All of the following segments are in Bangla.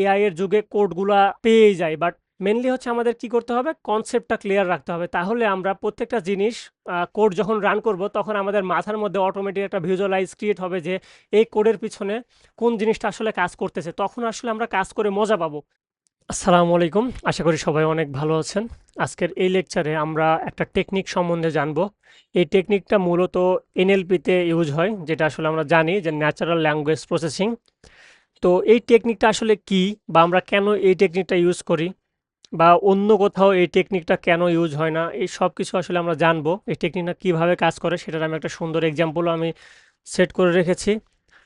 এআই এর যুগে কোডগুলা পেয়েই যাই বাট মেনলি হচ্ছে আমাদের কি করতে হবে? কনসেপ্টটা ক্লিয়ার রাখতে হবে। তাহলে আমরা প্রত্যেকটা জিনিস কোড যখন রান করব, তখন আমাদের মাথার মধ্যে অটোমেটিক একটা ভিজুয়ালাইজ ক্রিয়েট হবে যে এই কোডের পিছনে কোন জিনিসটা আসলে কাজ করতেছে। তখন আসলে আমরা কাজ করে মজা পাবো। আসসালামু আলাইকুম। আশা করি সবাই অনেক ভালো আছেন। আজকের এই লেকচারে আমরা একটা টেকনিক সম্বন্ধে জানব। এই টেকনিকটা মূলত এনএলপিতে ইউজ হয়, যেটা আসলে আমরা জানি যে ন্যাচারাল ল্যাঙ্গুয়েজ প্রসেসিং তো এই টেকনিকটা আসলে কি বা আমরা কেন এই টেকনিকটা ইউজ করি বা অন্য কোথাও এই টেকনিকটা কেন ইউজ হয় না, এই সব কিছু আসলে আমরা জানব। এই টেকনিকটা কীভাবে কাজ করে সেটার আমি একটা সুন্দর এক্সাম্পলও আমি সেট করে রেখেছি,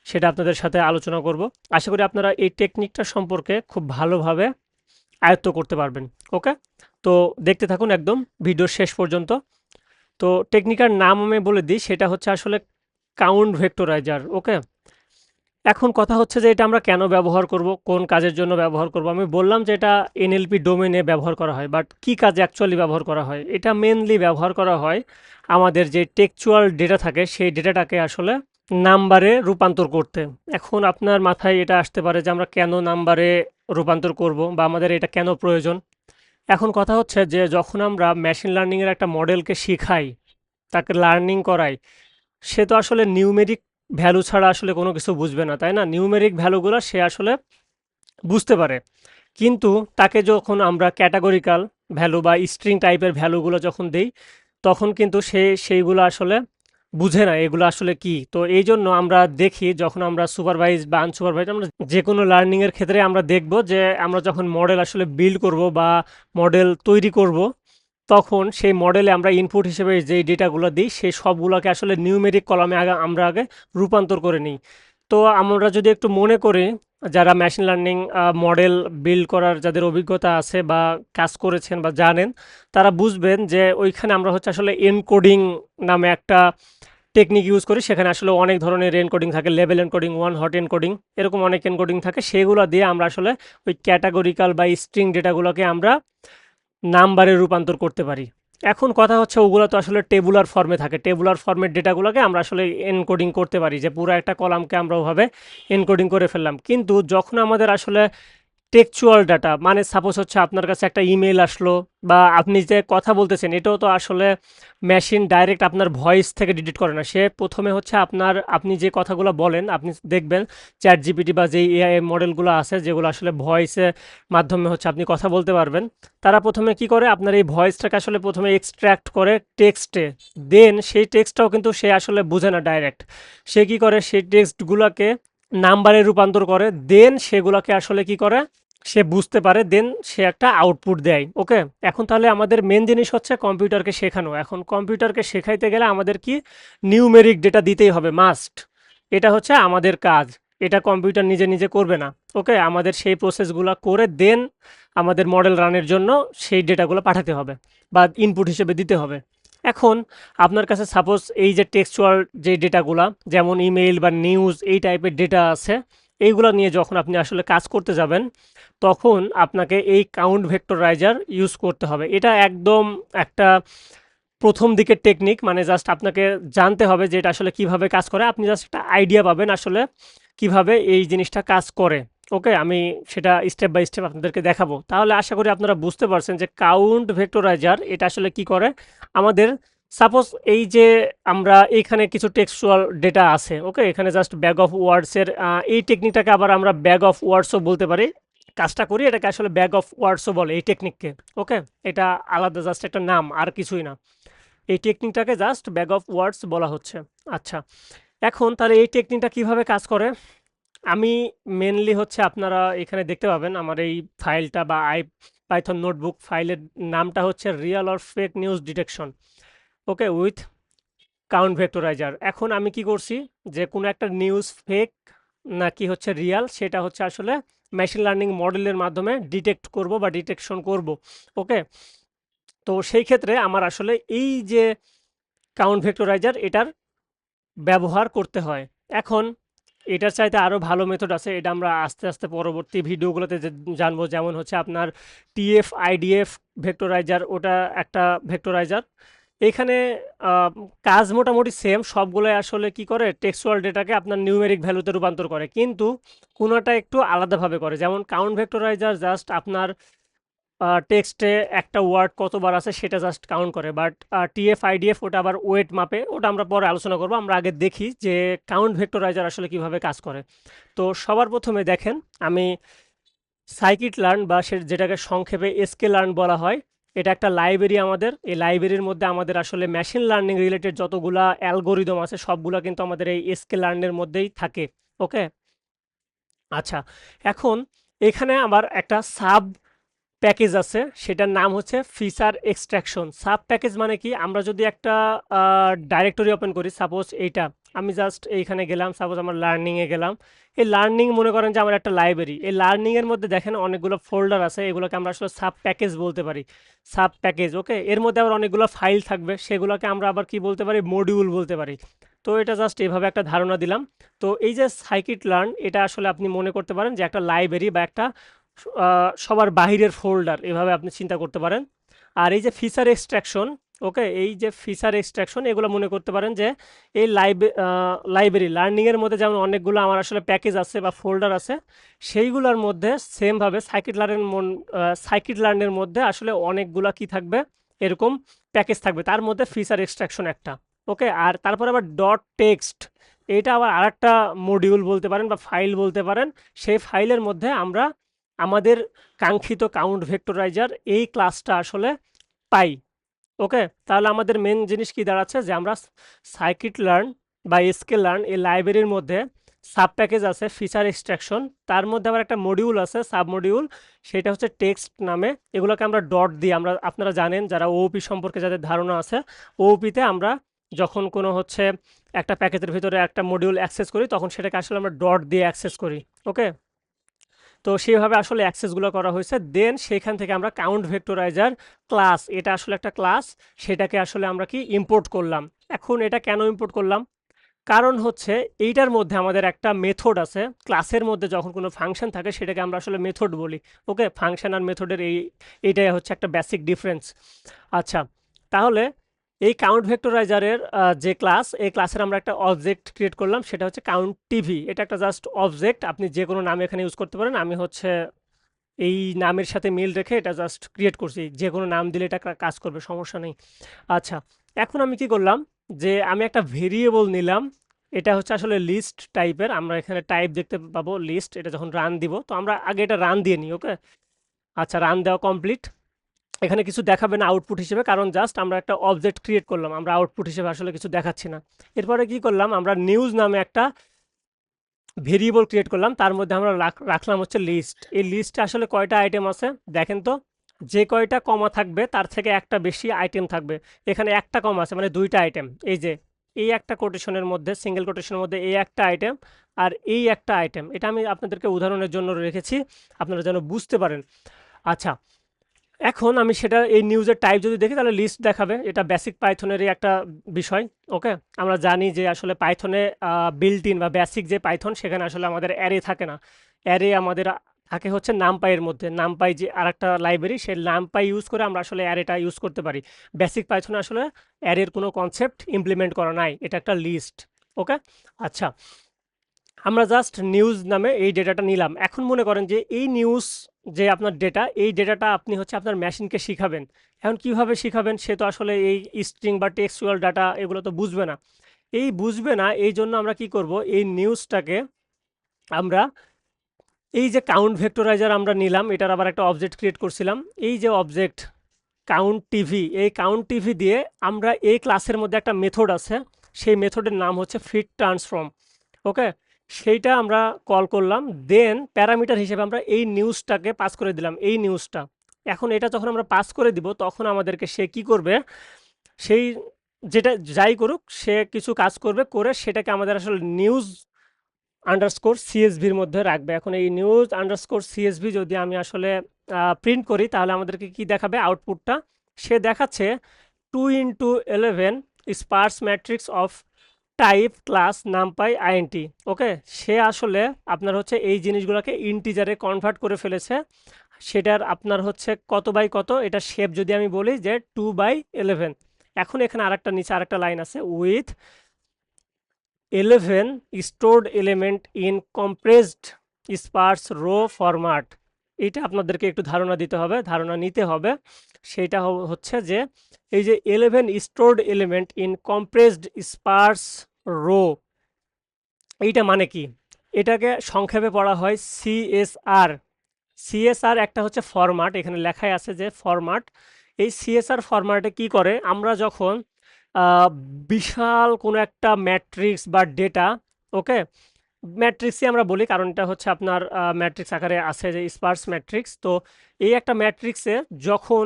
সেটা আপনাদের সাথে আলোচনা করব। আশা করি আপনারা এই টেকনিকটা সম্পর্কে খুব ভালোভাবে আয়ত্ত করতে পারবেন ওকে তো দেখতে থাকুন একদম ভিডিওর শেষ পর্যন্ত। তো টেকনিকার নাম আমি বলে দিই, সেটা হচ্ছে আসলে কাউন্ট ভেক্টরাইজার ওকে এখন কথা হচ্ছে যে এটা আমরা কেন ব্যবহার করব, কোন কাজের জন্য ব্যবহার করব? আমি বললাম যে এটা এনএলপি ডোমেনে ব্যবহার করা হয় বাট কি কাজে অ্যাকচুয়ালি ব্যবহার করা হয়? এটা মেনলি ব্যবহার করা হয় আমাদের যে টেকচুয়াল ডেটা থাকে, সেই ডেটাটাকে আসলে নাম্বারে রূপান্তর করতে। এখন আপনার মাথায় এটা আসতে পারে যে আমরা কেন নাম্বারে রূপান্তর করব বা আমাদের এটা কেন প্রয়োজন? এখন কথা হচ্ছে যে যখন আমরা মেশিন লার্নিংয়ের একটা মডেলকে শিখাই, তাকে লার্নিং করাই, সে তো আসলে নিউমেরিক ভ্যালু ছাড়া আসলে কোনো কিছু বুঝবে না, তাই না? নিউমেরিক ভ্যালুগুলো সে আসলে বুঝতে পারে। কিন্তু তাকে যখন আমরা ক্যাটাগরিক্যাল ভ্যালু বা স্ট্রিং টাইপের ভ্যালুগুলো যখন দেই, তখন কিন্তু সে সেইগুলো আসলে বুঝে না, এগুলো আসলে কি? তো এই জন্য আমরা দেখি, যখন আমরা সুপারভাইজ বা আনসুপারভাইজ আমরা যে কোনো লার্নিংয়ের ক্ষেত্রে আমরা দেখব যে আমরা যখন মডেল আসলে বিল্ড করব বা মডেল তৈরি করব তখন সেই মডেলে আমরা ইনপুট হিসেবে যেই ডেটাগুলো দিই, সেই সবগুলোকে আসলে নিউমেরিক কলামে আগে আমরা আগে রূপান্তর করে নিই। তো আমরা যদি একটু মনে করি, যারা মেশিন লার্নিং মডেল বিল্ড করার যাদের অভিজ্ঞতা আছে বা কাজ করেছেন বা জানেন, তারা বুঝবেন যে ওইখানে আমরা হচ্ছে আসলে এনকোডিং নামে একটা টেকনিক ইউজ করি। সেখানে আসলে অনেক ধরনের এনকোডিং থাকে level encoding one hot encoding এরকম অনেক এনকোডিং থাকে। সেগুলো দিয়ে আমরা আসলে ওই ক্যাটাগরিক্যাল বা স্ট্রিং ডেটাগুলোকে আমরা নাম্বারে রূপান্তর করতে পারি। এখন কথা হচ্ছে ওগুলো তো আসলে টেবুলার ফর্মে থাকে। টেবুলার ফর্মের ডেটাগুলোকে আমরা আসলে এনকোডিং করতে পারি যে পুরো একটা কলামকে আমরা ওভাবে এনকোডিং করে ফেললাম। কিন্তু যখন আমাদের আসলে টেকচুয়াল ডাটা মানে সাপোজ হচ্ছে আপনার কাছে একটা ইমেল আসলো বা আপনি যে কথা বলতেছেন, এটাও তো আসলে মেশিন ডাইরেক্ট আপনার ভয়েস থেকে ডিলিট করে না। সে প্রথমে হচ্ছে আপনার, আপনি যে কথাগুলো বলেন, আপনি দেখবেন চ্যাট জিপিটি বা যেই এআই মডেলগুলো আছে, যেগুলো আসলে ভয়েসের মাধ্যমে হচ্ছে আপনি কথা বলতে পারবেন, তারা প্রথমে কি করে? আপনার এই ভয়েসটাকে আসলে প্রথমে এক্সট্র্যাক্ট করে টেক্সটে দেন সেই টেক্সটটাও কিন্তু সে আসলে বুঝে না ডাইরেক্ট সে কি করে? সেই টেক্সটগুলোকে নাম্বারে রূপান্তর করে দেন সেগুলোকে আসলে কি করে? সে বুঝতে পারে দেন সে একটা আউটপুট দেয় ওকে এখন তাহলে আমাদের মেন জিনিস হচ্ছে কম্পিউটারকে শেখানো। এখন কম্পিউটারকে শেখাইতে গেলে আমাদের কি? নিউমেরিক ডেটা দিতেই হবে মাস্ট এটা হচ্ছে আমাদের কাজ। এটা কম্পিউটার নিজে নিজে করবে না ওকে আমাদের সেই প্রসেসগুলো করে দেন আমাদের মডেল রানের জন্য সেই ডেটাগুলো পাঠাতে হবে, বা ইনপুট হিসেবে দিতে হবে। এখন আপনার কাছে সাপোজ এই যে টেক্সচুয়াল যে ডেটাগুলা, যেমন ইমেইল বা নিউজ এই টাইপের ডেটা আছে, এইগুলো নিয়ে যখন আপনি আসলে কাজ করতে যাবেন, তখন আপনাকে এই কাউন্ট ভেক্টরাইজার ইউজ করতে হবে। এটা একদম একটা প্রথম দিকের টেকনিক মানে জাস্ট আপনাকে জানতে হবে যে এটা আসলে কীভাবে কাজ করে। আপনি জাস্ট একটা আইডিয়া পাবেন আসলে কীভাবে এই জিনিসটা কাজ করে। ওকে, আমি সেটা স্টেপ বাই স্টেপ আপনাদেরকে দেখাবো। তাহলে আশা করি আপনারা বুঝতে পারছেন যে কাউন্ট ভেক্টরাইজার এটা আসলে কি করে? আমাদের সাপোজ এই যে আমরা এইখানে কিছু টেক্সচুয়াল ডেটা আছে, ওকে? এখানে জাস্ট ব্যাগ অফ ওয়ার্ডসের এই টেকনিকটাকে আবার আমরা ব্যাগ অফ ওয়ার্ডসও বলতে পারি। কাজটা করি, এটাকে আসলে ব্যাগ অফ ওয়ার্ডসও বলে এই টেকনিককে ওকে? এটা আলাদা জাস্ট একটা নাম, আর কিছুই না। এই টেকনিকটাকে জাস্ট ব্যাগ অফ ওয়ার্ডস বলা হচ্ছে। আচ্ছা এখন তাহলে এই টেকনিকটা কীভাবে কাজ করে? আমি মেনলি হচ্ছে আপনারা এখানে দেখতে পাবেন আমার এই ফাইলটা বা আই পাইথন নোটবুক ফাইলের নামটা হচ্ছে real or fake news detection okay with count vectorizer এখন আমি কি করছি? যে কোনো একটা নিউজ ফেক নাকি হচ্ছে রিয়াল সেটা হচ্ছে আসলে মেশিন লার্নিং মডেলের মাধ্যমে ডিটেক্ট করব বা ডিটেকশন করব ওকে তো সেই ক্ষেত্রে আমার আসলে এই যে কাউন্ট ভেক্টরাইজার এটার ব্যবহার করতে হয়। এখন এটার চাইতে আরও ভালো মেথড আছে, এটা আমরা আস্তে আস্তে পরবর্তী ভিডিওগুলোতে জানব। যেমন হচ্ছে আপনার টিএফ আইডিএফ ভেক্টরাইজার ওটা একটা ভেক্টরাইজার এখানে কাজ মোটামুটি সেম সবগুলোই আসলে কি করে? টেক্সচুয়াল ডেটাকে আপনার নিউমেরিক ভ্যালুতে রূপান্তর করে। কিন্তু কোনোটা একটু আলাদাভাবে করে। যেমন কাউন্ট ভেক্টরাইজার জাস্ট আপনার টেক্সটে একটা ওয়ার্ড কতবার আছে সেটা জাস্ট কাউন্ট করে বাট টিএফ আইডিএফ ওটা আবার ওয়েট মাপে, ওটা আমরা পরে আলোচনা করব, আমরা আগে দেখি যে কাউন্ট ভেক্টরাইজার আসলে কীভাবে কাজ করে। তো সবার প্রথমে দেখেন, আমি সাইকিট লার্ন বা সে যেটাকে সংক্ষেপে এসকে লার্ন বলা হয়, এটা একটা লাইব্রেরি আমাদের, এই লাইব্রেরির মধ্যে আমাদের আসলে মেশিন লার্নিং রিলেটেড যতগুলা অ্যালগোরিদম আছে, সবগুলা কিন্তু আমাদের এই এসকে লার্নের মধ্যেই থাকে ওকে আচ্ছা এখন এখানে আবার একটা সাব প্যাকেজ আছে, সেটার নাম হচ্ছে ফিচার এক্সট্রাকশন। সাব প্যাকেজ মানে কি? আমরা যদি একটা ডাইরেক্টরি ওপেন করি, সাপোজ এইটা, আমি জাস্ট এইখানে গেলাম, সাপোজ আমার লার্নিংয়ে গেলাম। এই লার্নিং মনে করেন যে আমার একটা লাইব্রেরি। এই লার্নিংয়ের মধ্যে দেখেন অনেকগুলো ফোল্ডার আছে, এগুলোকে আমরা আসলে সাব প্যাকেজ বলতে পারি। Sub package, okay? এর মধ্যে আবার অনেকগুলো ফাইল থাকবে, সেগুলোকে আমরা আবার কি বলতে পারি? মডিউল বলতে পারি। তো এটা জাস্ট এভাবে একটা ধারণা দিলাম। তো এই যে সাইকিট লার্ন, এটা আসলে আপনি মনে করতে পারেন যে একটা লাইব্রেরি বা একটা সবার বাহিরের ফোল্ডার এভাবে আপনি চিন্তা করতে পারেন। আর এই যে ফিচার এক্সট্রাকশন ওকে এই যে ফিচার এক্সট্রাকশন এগুলো মনে করতে পারেন যে এই লাইব্রেরি লার্নিংয়ের মধ্যে যেমন অনেকগুলো আমার আসলে প্যাকেজ আছে বা ফোল্ডার আছে, সেইগুলোর মধ্যে সেমভাবে সাইকিট লার্নের মন সাইকিট লার্নের মধ্যে আসলে অনেকগুলো কি থাকবে? এরকম প্যাকেজ থাকবে। তার মধ্যে ফিচার এক্সট্রাকশন একটা ওকে আর তারপর আবার ডট টেক্সট এটা আবার আরেকটা মডিউল বলতে পারেন বা ফাইল বলতে পারেন, সেই ফাইলের মধ্যে আমরা আমাদের কাঙ্ক্ষিত কাউন্ট ভেক্টরাইজার এই ক্লাসটা আসলে পাই। ওকে তাহলে আমাদের মেন জিনিস কি দাঁড়াচ্ছে? যে আমরা সাইকিট লার্ন বা স্কেল লার্ন এই লাইব্রেরির মধ্যে সাব প্যাকেজ আছে ফিচার এক্সট্রাকশন তার মধ্যে আবার একটা মডিউল আছে সাব মডিউল সেটা হচ্ছে টেক্সট নামে। এগুলোকে আমরা ডট দিই আমরা, আপনারা জানেন যারা ওওপি সম্পর্কে যাদের ধারণা আছে ওওপিতে আমরা যখন কোনো হচ্ছে একটা প্যাকেজের ভিতরে একটা মডিউল অ্যাক্সেস করি, তখন সেটাকে আসলে আমরা ডট দিয়ে অ্যাক্সেস করি। ওকে তো সেইভাবে আসলে অ্যাক্সেসগুলো করা হয়েছে। দেন সেখান থেকে আমরা কাউন্ট ভেক্টরাইজার ক্লাস এটা আসলে একটা ক্লাস সেটাকে আসলে আমরা কি ইম্পোর্ট করলাম। এখন এটা কেন ইম্পোর্ট করলাম? কারণ হচ্ছে এইটার মধ্যে আমাদের একটা মেথড আছে। ক্লাসের মধ্যে যখন কোনো ফাংশন থাকে, সেটাকে আমরা আসলে মেথড বলি। ওকে ফাংশন আর মেথডের এই, এইটাই হচ্ছে একটা বেসিক ডিফারেন্স আচ্ছা তাহলে এই কাউন্ট ভেক্টরাইজারের যে ক্লাস এই ক্লাসের আমরা একটা অবজেক্ট ক্রিয়েট করলাম, সেটা হচ্ছে কাউন্ট টিভি এটা একটা জাস্ট অবজেক্ট আপনি যে কোনো নাম এখানে ইউজ করতে পারেন। আমি হচ্ছে এই নামের সাথে মিল রেখে এটা জাস্ট ক্রিয়েট করছি। যে কোনো নাম দিলে এটা কাজ করবে, সমস্যা নেই। আচ্ছা এখন আমি কি করলাম? যে আমি একটা ভেরিয়েবল নিলাম। এটা হচ্ছে আসলে লিস্ট টাইপের আমরা এখানে টাইপ দেখতে পাবো লিস্ট এটা যখন রান দিব, তো আমরা আগে এটা রান দিয়ে নিই ওকে আচ্ছা রান দেওয়া কমপ্লিট এখানে কিছু দেখাবে না আউটপুট হিসেবে, কারণ জাস্ট আমরা একটা অবজেক্ট ক্রিয়েট করলাম, আমরা আউটপুট হিসেবে আসলে কিছু দেখাচ্ছি না। এরপরে কি করলাম, আমরা নিউজ নামে একটা ভেরিয়েবল ক্রিয়েট করলাম, তার মধ্যে আমরা রাখ- রাখলাম হচ্ছে লিস্ট এই লিস্টে আসলে কয়টা আইটেম আছে, দেখেন তো, যে কয়টা কমা থাকবে, তার থেকে একটা বেশি আইটেম থাকবে। এখানে একটা কম আছে মানে দুইটা আইটেম এই যে, এই একটা কোটেশনের মধ্যে সিঙ্গেল কোটেশনের মধ্যে এই একটা আইটেম আর এই একটা আইটেম এটা আমি আপনাদেরকে উদাহরণের জন্য রেখেছি, আপনারা যেন বুঝতে পারেন। আচ্ছা এখন আমি সেটা এই নিউজের টাইপ যদি দেখি, তাহলে লিস্ট দেখাবে। এটা বেসিক পাইথনেরই একটা বিষয় ওকে আমরা জানি যে আসলে পাইথনে বিল্ট ইন বা বেসিক যে পাইথন সেখানে আসলে আমাদের অ্যারে থাকে না। অ্যারে আমাদের থাকে হচ্ছে নামপাইয়ের মধ্যে। নামপাই যে আরেকটা লাইব্রেরি সেই নামপাই ইউজ করে আমরা আসলে অ্যারেটা ইউজ করতে পারি। বেসিক পাইথনে আসলে অ্যারের কোনো কনসেপ্ট ইমপ্লিমেন্ট করা নাই। এটা একটা লিস্ট ওকে আচ্ছা আমরা জাস্ট নিউজ নামে এই ডেটাটা নিলাম। এখন মনে করেন যে এই নিউজ যে আপনার ডেটা এই ডেটাটা আপনি হচ্ছে আপনার মেশিনকে শিখাবেন। এখন কীভাবে শিখাবেন সে তো আসলে এই স্ট্রিং বা টেক্সচুয়াল ডাটা এগুলো তো বুঝবে না। এই বুঝবে না, এই জন্য আমরা কি করব, এই নিউজটাকে আমরা এই যে কাউন্ট ভেক্টরাইজার আমরা নিলাম, এটার আবার একটা অবজেক্ট ক্রিয়েট করছিলাম। এই যে অবজেক্ট কাউন্ট টিভি এই কাউন্ট টিভি দিয়ে আমরা এই ক্লাসের মধ্যে একটা মেথড আছে। সেই মেথডের নাম হচ্ছে ফিট ট্রান্সফর্ম ওকে সেইটা আমরা কল করলাম দেন প্যারামিটার হিসেবে আমরা এই নিউজটাকে পাস করে দিলাম, এই নিউজটা এখন এটা যখন আমরা পাস করে দিব, তখন আমাদেরকে সে কি করবে? সেই যেটা যাই করুক, সে কিছু কাজ করবে, করে সেটাকে আমাদের আসলে নিউজ আন্ডারস্কোর সিএসভির মধ্যে রাখবে। এখন এই নিউজ আন্ডারস্কোর সিএসভি যদি আমি আসলে প্রিন্ট করি, তাহলে আমাদেরকে কি দেখাবে? আউটপুটটা সে দেখাচ্ছে two into eleven sparse matrix of type class NumPy INT okay সে আসলে আপনার হচ্ছে এই জিনিসগুলোকে ইন্টিজারে কনভার্ট করে ফেলেছে। সেটার আপনার হচ্ছে কত বাই কত, এটা শেপ যদি আমি বলি যে টু বাই এলেভেন এখন এখানে আরেকটা নিচে আরেকটা লাইন আছে with eleven stored element in compressed sparse row format এটা আপনাদেরকে একটু ধারণা দিতে হবে, ধারণা নিতে হবে। সেটা হচ্ছে যে এই যে eleven stored element in compressed sparse row. এইটা মানে কি? এটাকে সংক্ষেপে পড়া হয় সিএসআর সিএসআর একটা হচ্ছে ফরম্যাট এখানে লেখাই আছে যে ফরম্যাট এই সিএসআর ফরম্যাটে কি করে? আমরা যখন বিশাল কোনো একটা ম্যাট্রিক্স বা ডেটা ওকে? ম্যাট্রিক্সই আমরা বলি কারণ এটা হচ্ছে আপনার ম্যাট্রিক্স আকারে আছে যে স্পার্স ম্যাট্রিক্স তো এই একটা ম্যাট্রিক্সে যখন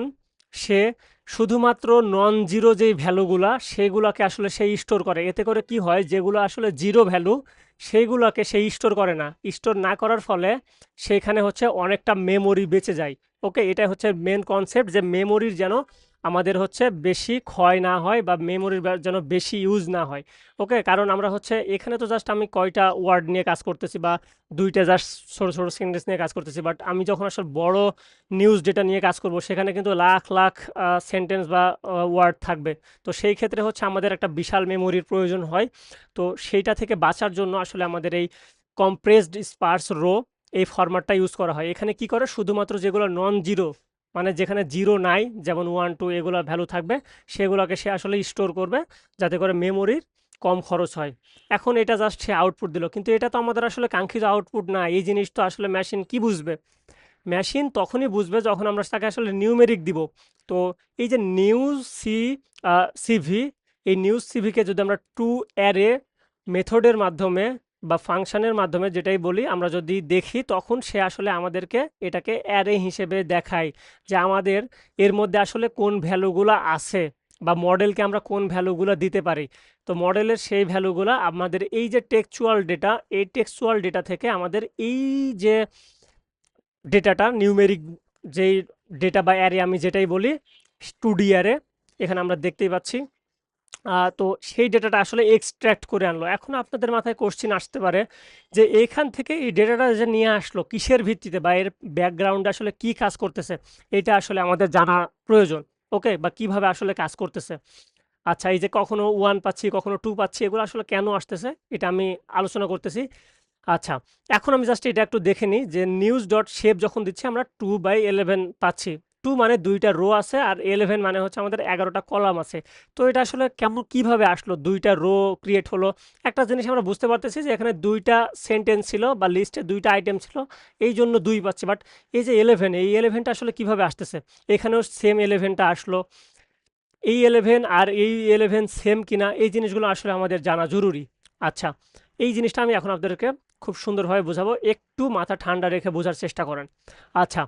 সে শুধুমাত্র নন জিরো যেই ভ্যালুগুলা, সেগুলোকে আসলে সেই স্টোর করে। এতে করে কি হয়, যেগুলো আসলে জিরো ভ্যালু সেইগুলোকে সে স্টোর করে না। স্টোর না করার ফলে সেখানে হচ্ছে অনেকটা মেমোরি বেঁচে যায়। ওকে এটা হচ্ছে মেন কনসেপ্ট যে মেমোরির যেন আমাদের হচ্ছে বেশি ক্ষয় না হয় বা মেমোরির যেন বেশি ইউজ না হয়। ওকে কারণ আমরা হচ্ছে এখানে তো জাস্ট আমি কয়টা ওয়ার্ড নিয়ে কাজ করতেছি বা দুইটা জাস্ট ছোটো ছোটো সেন্টেন্স নিয়ে কাজ করতেছি বাট আমি যখন আসলে বড় নিউজ ডেটা নিয়ে কাজ করব, সেখানে কিন্তু লাখ লাখ সেন্টেন্স বা ওয়ার্ড থাকবে। তো সেই ক্ষেত্রে হচ্ছে আমাদের একটা বিশাল মেমোরির প্রয়োজন হয়। তো সেইটা থেকে বাঁচার জন্য আসলে আমাদের এই কম্প্রেসড স্পার্স রো এই ফরম্যাটটা ইউজ করা হয়। এখানে কি করে? শুধুমাত্র যেগুলো নন জিরো মানে যেখানে জিরো নাই, যেমন ওয়ান টু এগুলো ভ্যালু থাকবে, সেগুলোকে সে আসলে স্টোর করবে যাতে করে মেমোরির কম খরচ হয়। এখন এটা জাস্ট সে আউটপুট দিল। কিন্তু এটা তো আমাদের আসলে কাঙ্ক্ষিত আউটপুট না। এই জিনিস তো আসলে মেশিন কি বুঝবে? মেশিন তখনই বুঝবে যখন আমরা তাকে আসলে নিউমেরিক দিব। তো এই যে নিউজ সি সিভি এই নিউজ সিভিকে যদি আমরা টু অ্যারে মেথডের মাধ্যমে বা ফাংশনের মাধ্যমে যেটাই বলি, আমরা যদি দেখি তখন সে আসলে আমাদেরকে এটাকে অ্যারে হিসেবে দেখায় যে আমাদের এর মধ্যে আসলে কোন ভ্যালুগুলো আছে বা মডেলকে আমরা কোন ভ্যালুগুলো দিতে পারি। তো মডেলের সেই ভ্যালুগুলো আমাদের এই যে টেক্সচুয়াল ডেটা এই টেক্সচুয়াল ডেটা থেকে আমাদের এই যে ডেটাটা নিউমেরিক যেই ডেটা বা অ্যারে আমি যেটাই বলি অ্যারে এখানে আমরা দেখতেই পাচ্ছি। তো সেই ডেটাটা আসলে এক্সট্র্যাক্ট করে আনলো। এখন আপনাদের মাথায় কোশ্চিন আসতে পারে যে এইখান থেকে এই ডেটাটা যে নিয়ে আসলো, কিসের ভিত্তিতে বা এর ব্যাকগ্রাউন্ডে আসলে কি কাজ করতেছে, এটা আসলে আমাদের জানা প্রয়োজন ওকে বা কীভাবে আসলে কাজ করতেছে। আচ্ছা এই যে কখনো ওয়ান পাচ্ছি, কখনো টু পাচ্ছি, এগুলো আসলে কেন আসতেছে, এটা আমি আলোচনা করতেছি। আচ্ছা এখন আমি জাস্ট এটা একটু দেখে নিই যে নিউজ ডট শেপ যখন দিচ্ছি, আমরা টু বাই ইলেভেন পাচ্ছি। টু মানে দুইটা রো আছে আর ইলেভেন মানে হচ্ছে আমাদের এগারোটা কলাম আছে। তো এটা আসলে কেমন কীভাবে আসলো? দুইটা রো ক্রিয়েট হলো। একটা জিনিস আমরা বুঝতে পারতেছি যে এখানে দুইটা সেন্টেন্স ছিল বা লিস্টে দুইটা আইটেম ছিল, এই জন্য দুই পাচ্ছি। বাট এই যে ইলেভেন এই ইলেভেনটা আসলে কীভাবে আসতেছে? এখানেও সেম ইলেভেনটা আসলো। এই ইলেভেন আর এই ইলেভেন সেম কিনা, এই জিনিসগুলো আসলে আমাদের জানা জরুরি। আচ্ছা এই জিনিসটা আমি এখন আপনাদেরকে খুব সুন্দরভাবে বোঝাবো। একটু মাথা ঠান্ডা রেখে বোঝার চেষ্টা করেন। আচ্ছা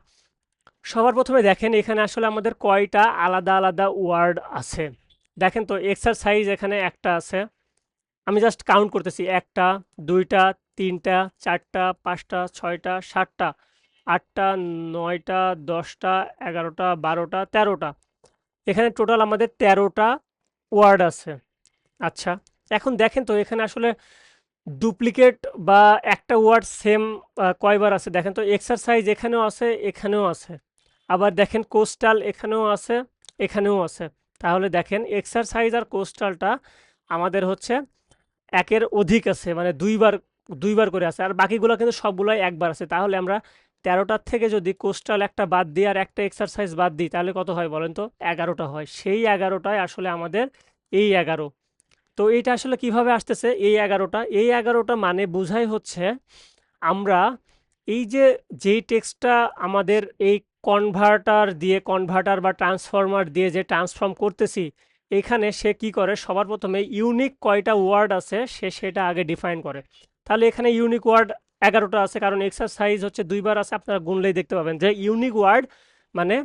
সবার প্রথমে দেখেন, এখানে আসলে আমাদের কয়টা আলাদা আলাদা ওয়ার্ড আছে। দেখেন তো এক্সারসাইজ এখানে একটা আছে। আমি জাস্ট কাউন্ট করতেছি, একটা, দুইটা, তিনটা, চারটা, পাঁচটা, ছয়টা, সাতটা, আটটা, নয়টা, দশটা, এগারোটা, বারোটা, তেরোটা। এখানে টোটাল আমাদের তেরোটা ওয়ার্ড আছে। আচ্ছা এখন দেখেন তো, এখানে আসলে ডুপ্লিকেট বা একটা ওয়ার্ড সেম কয়বার আছে? দেখেন তো এক্সারসাইজ এখানেও আছে এখানেও আছে। আবার দেখেন কোস্টাল এখানেও আছে এখানেও আছে। তাহলে দেখেন এক্সারসাইজ আর কোস্টালটা আমাদের হচ্ছে একের অধিক আছে মানে দুইবার দুইবার করে আছে। আর বাকিগুলো কিন্তু সবগুলোই একবার আছে। তাহলে আমরা তেরোটার থেকে যদি কোস্টাল একটা বাদ দিই আর একটা এক্সারসাইজ বাদ দিই, তাহলে কত হয় বলেন তো? এগারোটা হয়। সেই এগারোটায় আসলে আমাদের এই এগারো। তো এইটা আসলে কীভাবে আসতেছে? এই এগারোটা। এই এগারোটা মানে বোঝাই হচ্ছে আমরা এই যে, যেই টেক্সটটা আমাদের এই কনভার্টার দিয়ে কনভার্টার বা ট্রান্সফর্মার দিয়ে যে ট্রান্সফর্ম করতেছি, এখানে সে কি করে? সবার প্রথমে ইউনিক কয়টা ওয়ার্ড আছে, সে সেটা আগে ডিফাইন করে। তাহলে এখানে ইউনিক ওয়ার্ড এগারোটা আছে, কারণ এক্সারসাইজ হচ্ছে দুইবার আছে, আপনারা গুনলেই দেখতে পাবেন যে ইউনিক ওয়ার্ড মানে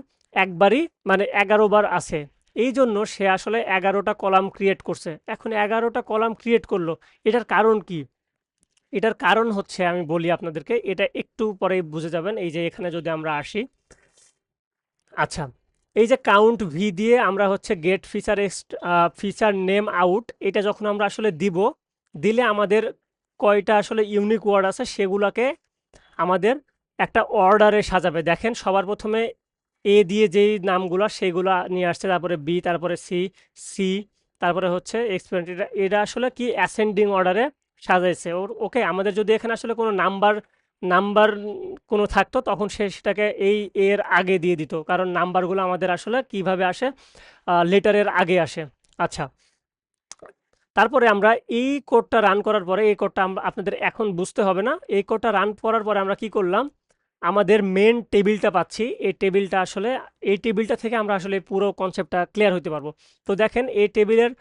একবারই মানে এগারো বার আছে। এই জন্য সে আসলে এগারোটা কলাম ক্রিয়েট করছে। এখন এগারোটা কলাম ক্রিয়েট করল, এটার কারণ কি? এটার কারণ হচ্ছে, আমি বলি আপনাদেরকে, এটা একটু পরেই বুঝে যাবেন। এই যে এখানে যদি আমরা আসি আচ্ছা এই যে কাউন্ট ভি দিয়ে আমরা হচ্ছে get feature feature name out এটা যখন আমরা আসলে দিব, দিলে আমাদের কয়টা আসলে ইউনিক ওয়ার্ড আছে সেগুলোকে আমাদের একটা অর্ডারে সাজাবে। দেখেন, সবার প্রথমে এ দিয়ে যেই নামগুলো সেগুলো নিয়ে আসছে, তারপরে বি তারপরে সি সি তারপরে হচ্ছে এক্সপেরিমেন্ট এটা এটা আসলে কি অ্যাসেন্ডিং অর্ডারে সাজাইছে। ওর ওকে আমাদের যদি এখানে আসলে কোনো নাম্বার নাম্বার কোনো থাকতো, তখন সে সেটাকে এই এর আগে দিয়ে দিত। কারণ নাম্বারগুলো আমাদের আসলে কীভাবে আসে? লেটারের আগে আসে। আচ্ছা। তারপরে আমরা এই কোডটা রান করার পরে, এই কোডটা আপনাদের এখন বুঝতে হবে না। এই কোডটা রান করার পরে আমরা কি করলাম? আমাদের মেন টেবিলটা পাচ্ছি। এই টেবিলটা আসলে, এই টেবিলটা থেকে আমরা আসলে পুরো কনসেপ্টটা ক্লিয়ার হতে পারব। তো দেখেন, এই টেবিলের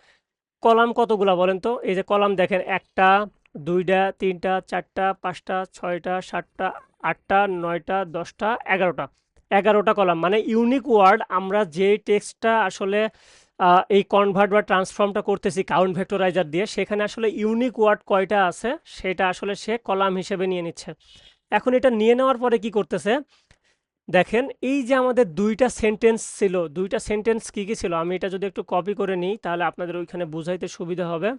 কলাম কতগুলা বলেন তো? এই যে কলাম দেখেন, একটা দুইটা, তিনটা, চারটা, পাঁচটা, ছয়টা, সাতটা, আটটা, নয়টা, দশটা, এগারোটা। এগারোটা কলাম মানে ইউনিক ওয়ার্ড আমরা যে টেক্সটটা আসলে এই কনভার্ট বা ট্রান্সফর্মটা করতেছি কাউন্ট ভেক্টরাইজার দিয়ে, সেখানে আসলে ইউনিক ওয়ার্ড কয়টা আছে, সেটা আসলে সে কলাম হিসেবে নিয়ে নিচ্ছে। এখন এটা নিয়ে নেওয়ার পরে কি করতেছে? দেখেন, এই যে আমাদের দুইটা সেন্টেন্স ছিল, দুইটা সেন্টেন্স কি কী ছিল? আমি এটা যদি একটু কপি করে নিই, তাহলে আপনাদের ওইখানে বুঝাইতে সুবিধা হবে।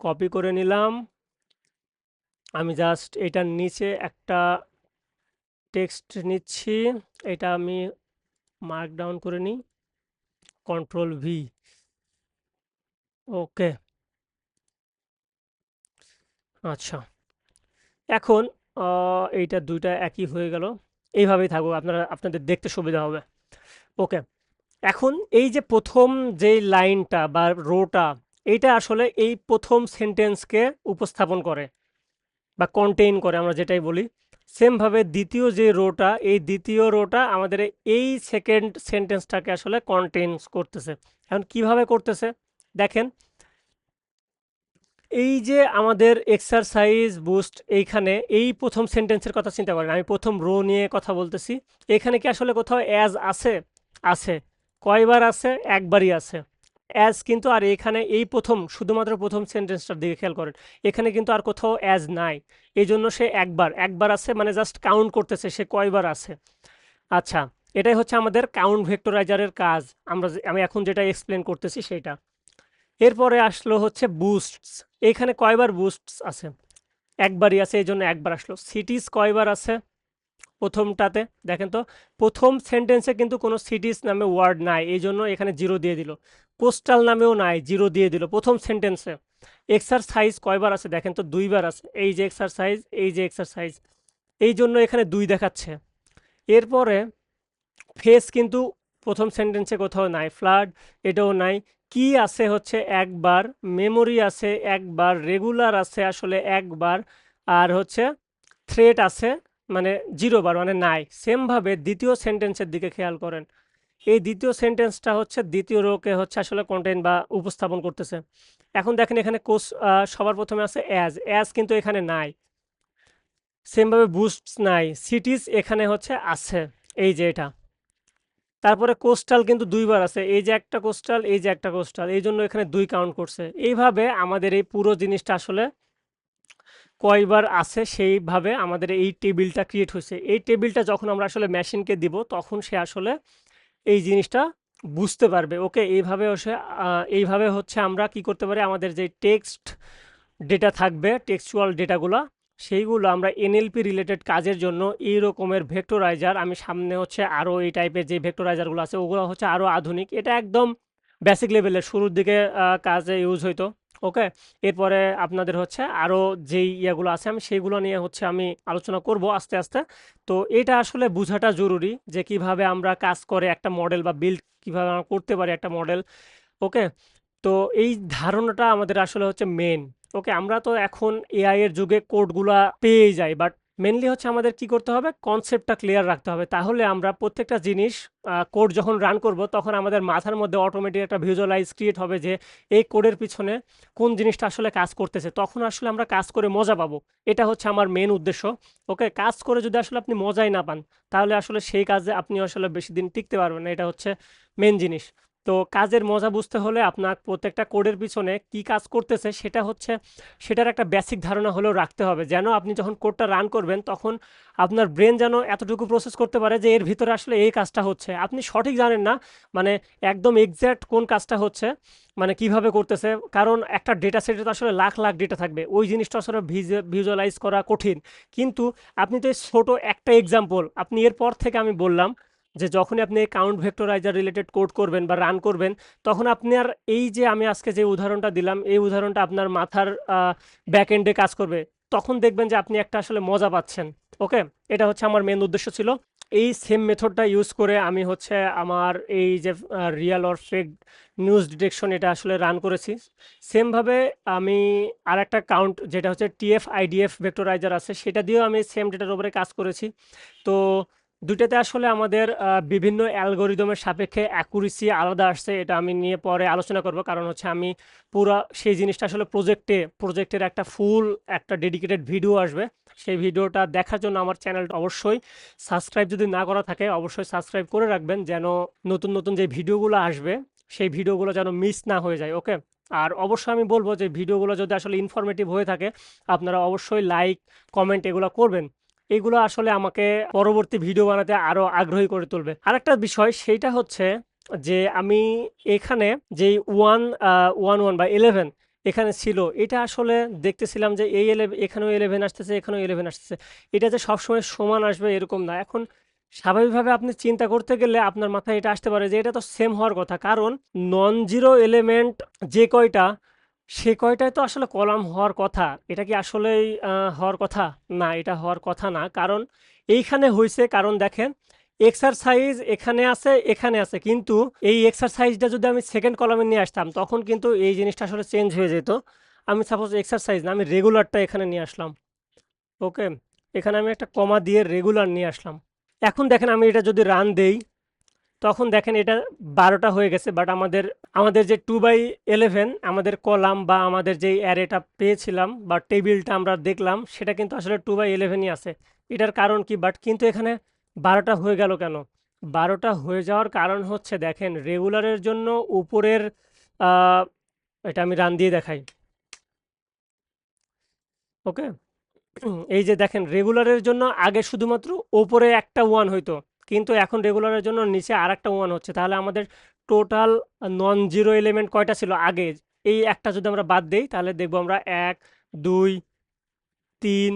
কপি করে নিলাম। আমি জাস্ট এটার নিচে একটা টেক্সট নিচ্ছি। এটা আমি মার্ক ডাউন করে নিই। কন্ট্রোল ভি ওকে আচ্ছা। এখন এইটা দুইটা একই হয়ে গেল। এইভাবেই থাকুক, আপনারা, আপনাদের দেখতে সুবিধা হবে। ওকে এখন এই যে প্রথম যে লাইনটা বা রোটা এইটা আসলে এই প্রথম সেন্টেন্সকে উপস্থাপন করে বা কন্টেইন করে, আমরা যেটাই বলি। সেমভাবে দ্বিতীয় যে রোটা, এই দ্বিতীয় রোটা আমাদের এই সেকেন্ড সেন্টেন্সটাকে আসলে কন্টেইনস করতেছে। এখন কীভাবে করতেছে? দেখেন, এই যে আমাদের এক্সারসাইজ বুস্ট এইখানে এই প্রথম সেন্টেন্সের কথা চিন্তা করেন। আমি প্রথম রো নিয়ে কথা বলতেছি। এখানে কি আসলে কোথাও অ্যাজ আছে? আছে। কয়বার আছে? একবারই আছে। অ্যাজ কিন্তু আর এখানে এই প্রথম, শুধুমাত্র প্রথম সেন্টেন্সটার দিকে খেয়াল করেন। এখানে কিন্তু আর কোথাও অ্যাজ নাই। এই জন্য সে একবার একবার আছে মানে জাস্ট কাউন্ট করতেছে, সে কয়বার আছে। আচ্ছা এটাই হচ্ছে আমাদের কাউন্ট ভেক্টরাইজারের কাজ। আমরা আমি এখন যেটা এক্সপ্লেন করতেছি সেটা। এরপরে আসলো হচ্ছে বুস্টস এখানে কয়বার বুস্টস আছে? একবারই আছে এই জন্য একবার আসলো। সিটিস কয়বার আছে? প্রথমটাতে, দেখেন তো, প্রথম সেন্টেন্সে কিন্তু কোনো সিটিস নামে ওয়ার্ড নাই, এই জন্য এখানে জিরো দিয়ে দিল। কোস্টাল নামেও নাই জিরো দিয়ে দিল, প্রথম সেন্টেন্সে এক্সারসাইজ কয়বার আছে? দেখেন তো, দুইবার আছে। এই যে এক্সারসাইজ এই যে এক্সারসাইজ এই জন্য এখানে দুই দেখাচ্ছে। এরপরে ফেস কিন্তু প্রথম সেন্টেন্সে কোথাও নাই ফ্লাড এটাও নাই। কি আছে হচ্ছে একবার মেমোরি আছে একবার রেগুলার আছে আসলে একবার, আর হচ্ছে থ্রেট আছে মানে জিরো বার মানে নাই। সেমভাবে দ্বিতীয় সেন্টেন্সের দিকে খেয়াল করেন। এই দ্বিতীয় সেন্টেন্সটা হচ্ছে, দ্বিতীয় রোকে হচ্ছে আসলে কন্টেন্ট বা উপস্থাপন করতেছে। এখন দেখেন এখানে কোস সবার প্রথমে আছে অ্যাজ অ্যাজ কিন্তু এখানে নাই। সেমভাবে বুস্টস নাই। সিটিস এখানে হচ্ছে আছে। এই যে এটা। তারপরে কোস্টাল কিন্তু দুইবার আছে। এই যে একটা কোস্টাল এই যে একটা কোস্টাল এই জন্য এখানে দুই কাউন্ট করছে। এইভাবে আমাদের এই পুরো জিনিসটা আসলে কয়বার আছে সেইভাবে আমাদের এই টেবিলটা ক্রিয়েট হয়েছে। এই টেবিলটা যখন আমরা আসলে মেশিনকে দিব, তখন সে আসলে এই জিনিসটা বুঝতে পারবে। ওকে, এইভাবে হচ্ছে এইভাবে হচ্ছে আমরা কি করতে পারি? আমাদের যে টেক্সট ডেটা থাকবে টেক্সচুয়াল ডেটাগুলো সেইগুলো আমরা এনএলপি রিলেটেড কাজের জন্য এই রকমের ভেক্টরাইজার আমি সামনে হচ্ছে আরও এই টাইপের যে ভেক্টরাইজারগুলো আছে, ওগুলো হচ্ছে আরও আধুনিক। এটা একদম বেসিক লেভেলের শুরুর দিকে কাজে ইউজ হইতো। ওকে, এরপরে আপনাদের হচ্ছে আরও যেই ইয়েগুলো আছে, আমি সেইগুলো নিয়ে হচ্ছে আমি আলোচনা করব আস্তে আস্তে। তো এটা আসলে বোঝাটা জরুরি যে কীভাবে আমরা কাজ করে একটা মডেল বা বিল্ড কীভাবে আমরা করতে পারি একটা মডেল, ওকে? তো এই ধারণাটা আমাদের আসলে হচ্ছে মেন ওকে? আমরা তো এখন এআই এর যুগে কোডগুলা পেয়ে যাই বাট মেনলি হচ্ছে আমাদের কি করতে হবে? কনসেপ্টটা ক্লিয়ার রাখতে হবে। তাহলে আমরা প্রত্যেকটা জিনিস কোড যখন রান করব, তখন আমাদের মাথার মধ্যে অটোমেটিক একটা ভিজুয়ালাইজ ক্রিয়েট হবে যে এই কোডের পিছনে কোন জিনিসটা আসলে কাজ করতেছে। তখন আসলে আমরা কাজ করে মজা পাবো। এটা হচ্ছে আমার মেন উদ্দেশ্য। ওকে, কাজ করে যদি আসলে আপনি মজাই না পান, তাহলে আসলে সেই কাজে আপনি আসলে বেশি দিন টিকতে পারবেন না। এটা হচ্ছে মেন জিনিস। তো কাজের মজা বুঝতে হলে আপনার প্রত্যেকটা কোডের পিছনে কি কাজ করতেছে সেটা হচ্ছে, সেটার একটা বেসিক ধারণা হলেও রাখতে হবে। যেন আপনি যখন কোডটা রান করবেন তখন আপনার ব্রেন যেন এতটুকু প্রসেস করতে পারে যে এর ভিতরে আসলে এই কাজটা হচ্ছে। আপনি সঠিক জানেন না মানে একদম এক্স্যাক্ট কোন কাজটা হচ্ছে মানে কীভাবে করতেছে, কারণ একটা ডেটা সেটে তো আসলে লাখ লাখ ডেটা থাকবে। ওই জিনিসটা আসলে ভিজুয়ালাইজ করা কঠিন। কিন্তু আপনি তো এই ছোট একটা এক্সাম্পল আপনি এরপর থেকে আমি বললাম যে যখনই আপনি কাউন্ট ভেক্টরাইজার রিলেটেড কোড করবেন বা রান করবেন, তখন আপনার এই যে আমি আজকে যে উদাহরণটা দিলাম, এই উদাহরণটা আপনার মাথার ব্যাক এন্ডে কাজ করবে, তখন দেখবেন যে আপনি একটা আসলে মজা পাচ্ছেন ওকে এটা হচ্ছে আমার মেন উদ্দেশ্য ছিল। এই সেম মেথডটা ইউজ করে আমি হচ্ছে আমার এই যে real or fake news detection এটা আসলে রান করেছি। সেমভাবে আমি আর একটা কাউন্ট যেটা হচ্ছে টিএফ আইডিএফ ভেক্টরাইজার আছে, সেটা দিয়েও আমি সেম ডেটার উপরে কাজ করেছি। তো দুইটাতে আসলে আমাদের বিভিন্ন অ্যালগোরিদমের সাপেক্ষে অ্যাকুরেসি আলাদা আসছে, এটা আমি নিয়ে পরে আলোচনা করব। কারণ হচ্ছে আমি পুরো সেই জিনিসটা আসলে প্রজেক্টে, প্রজেক্টের একটা ফুল, একটা ডেডিকেটেড ভিডিও আসবে। সেই ভিডিওটা দেখার জন্য আমার চ্যানেলটা অবশ্যই সাবস্ক্রাইব যদি না করা থাকে, অবশ্যই সাবস্ক্রাইব করে রাখবেন যেন নতুন নতুন যে ভিডিওগুলো আসবে, সেই ভিডিওগুলো যেন মিস না হয়ে যায়, ওকে? আর অবশ্যই আমি বলব যে ভিডিওগুলো যদি আসলে ইনফরমেটিভ হয়ে থাকে, আপনারা অবশ্যই লাইক কমেন্ট এগুলো করবেন। এগুলো আসলে আমাকে পরবর্তী ভিডিও বানাতে আরও আগ্রহী করে তুলবে। আরেকটা বিষয়, সেইটা হচ্ছে যে আমি এখানে যে ওয়ান ওয়ান ওয়ান বা ইলেভেন এখানে ছিল, এটা আসলে দেখতেছিলাম যে এই এখানেও ইলেভেন আসতেছে, এখানেও ইলেভেন আসতেছে। এটা যে সবসময় সমান আসবে এরকম না। এখন স্বাভাবিকভাবে আপনি চিন্তা করতে গেলে আপনার মাথায় এটা আসতে পারে যে এটা তো সেম হওয়ার কথা। কারণ নন জিরো এলিমেন্ট যে কয়টা সে কয়টায় তো আসলে কলাম হওয়ার কথা। এটা কি আসলেই হওয়ার কথা? না, এটা হওয়ার কথা না। কারণ এইখানে হয়েছে কারণ দেখেন এক্সারসাইজ এখানে আছে এখানে আছে। কিন্তু এই এক্সারসাইজটা যদি আমি সেকেন্ড কলামে নিয়ে আসতাম, তখন কিন্তু এই জিনিসটা আসলে চেঞ্জ হয়ে যেত। আমি সাপোজ এক্সারসাইজ না, আমি রেগুলারটা এখানে নিয়ে আসলাম। ওকে এখানে আমি একটা কমা দিয়ে রেগুলার নিয়ে আসলাম। এখন দেখেন, আমি এটা যদি রান দেই তখন দেখেন এটা বারোটা হয়ে গেছে বাট আমাদের আমাদের যে টু বাই ইলেভেন আমাদের কলাম বা আমাদের যে অ্যারেটা পেয়েছিলাম বা টেবিলটা আমরা দেখলাম, সেটা কিন্তু আসলে টু বাই ইলেভেনই আছে। এটার কারণ কি? বাট কিন্তু এখানে বারোটা হয়ে গেল কেন? বারোটা হয়ে যাওয়ার কারণ হচ্ছে দেখেন রেগুলারের জন্য উপরের এটা আমি রান দিয়ে দেখাই। ওকে এই যে দেখেন রেগুলারের জন্য আগে শুধুমাত্র ওপরে একটা ওয়ান হইতো। কিন্তু এখন রেগুলারের জন্য নিচে আর একটা ওয়ান হচ্ছে। তাহলে আমাদের টোটাল নন জিরো এলিমেন্ট কয়টা ছিল? আগে এই একটা যদি আমরা বাদ দিই, তাহলে দেখব আমরা এক, দুই, তিন,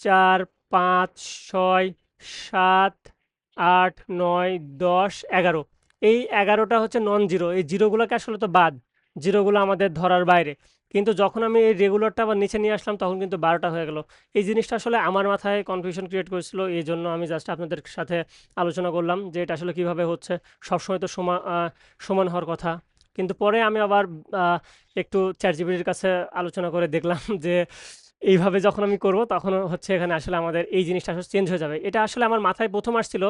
চার, পাঁচ, ছয়, সাত, আট, নয়, দশ, এগারো। এই এগারোটা হচ্ছে নন জিরো এই জিরোগুলোকে আসলে তো বাদ। জিরোগুলো আমাদের ধরার বাইরে। কিন্তু যখন আমি এই রেগুলারটা আবার নিচে নিয়ে আসলাম, তখন কিন্তু বারোটা হয়ে গেল। এই জিনিসটা আসলে আমার মাথায় কনফিউশন ক্রিয়েট করেছিল। এই জন্য আমি জাস্ট আপনাদের সাথে আলোচনা করলাম যে এটা আসলে কীভাবে হচ্ছে। সবসময় তো সমান সমান হওয়ার কথা। কিন্তু পরে আমি আবার একটু চ্যাট কাছে আলোচনা করে দেখলাম যে এইভাবে যখন আমি করব, তখন হচ্ছে এখানে আসলে আমাদের এই জিনিসটা আসলে চেঞ্জ হয়ে যাবে। এটা আসলে আমার মাথায় প্রথম আসছিল,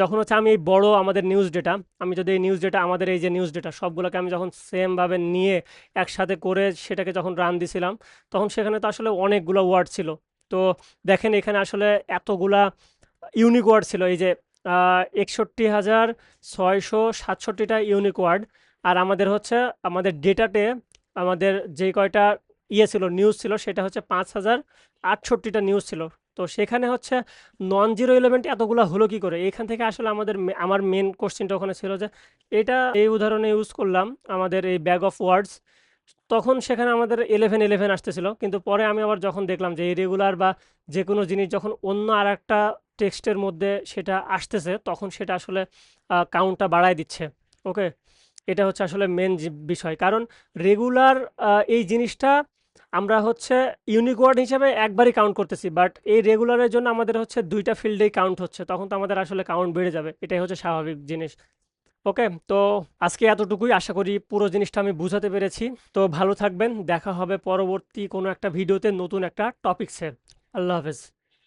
যখন হচ্ছে আমি এই বড় আমাদের নিউজ ডেটা আমি যদি এই নিউজ ডেটা আমাদের এই যে নিউজ ডেটা সবগুলোকে আমি যখন সেমভাবে নিয়ে একসাথে করে সেটাকে যখন রান দিছিলাম, তখন সেখানে তো আসলে অনেকগুলো ওয়ার্ড ছিল। তো দেখেন এখানে আসলে এতগুলা ইউনিক ওয়ার্ড ছিল, এই যে একষট্টি হাজার ছয়শো সাতষট্টিটা ইউনিক ওয়ার্ড আর আমাদের হচ্ছে, আমাদের ডেটাতে আমাদের যে কয়টা ইয়ে ছিল নিউজ ছিল, সেটা হচ্ছে পাঁচ হাজার আটষট্টিটা নিউজ ছিল। তো সেখানে হচ্ছে নন জিরো এলিমেন্ট এতগুলো হলো কি করে? এখান থেকে আসলে আমাদের আমার মেন কোশ্চেনটা ওখানে ছিল যে, এটা এই উদাহরণে ইউজ করলাম আমাদের এই ব্যাগ অফ ওয়ার্ডস তখন সেখানে আমাদের ইলেভেন ইলেভেন আসতেছিল, কিন্তু পরে আমি আবার যখন দেখলাম যে রেগুলার বা যে কোনো জিনিস যখন অন্য আর একটা টেক্সটের মধ্যে সেটা আসতেছে, তখন সেটা আসলে কাউন্টটা বাড়ায় দিচ্ছে। ওকে এটা হচ্ছে আসলে মেন বিষয়। কারণ রেগুলার এই জিনিসটা আমরা হচ্ছে ইউনিক ওয়ার্ড হিসেবে একবারই কাউন্ট করতেছি বাট এই রেগুলারের জন্য আমাদের হচ্ছে দুইটা ফিল্ডেই কাউন্ট হচ্ছে, তখন তো আমাদের আসলে কাউন্ট বেড়ে যাবে, এটাই হচ্ছে স্বাভাবিক জিনিস। ওকে তো আজকে এতটুকুই, আশা করি পুরো জিনিসটা আমি বুঝাতে পেরেছি। তো ভালো থাকবেন, দেখা হবে পরবর্তী কোনো একটা ভিডিওতে নতুন একটা টপিকসে আল্লাহ হাফেজ।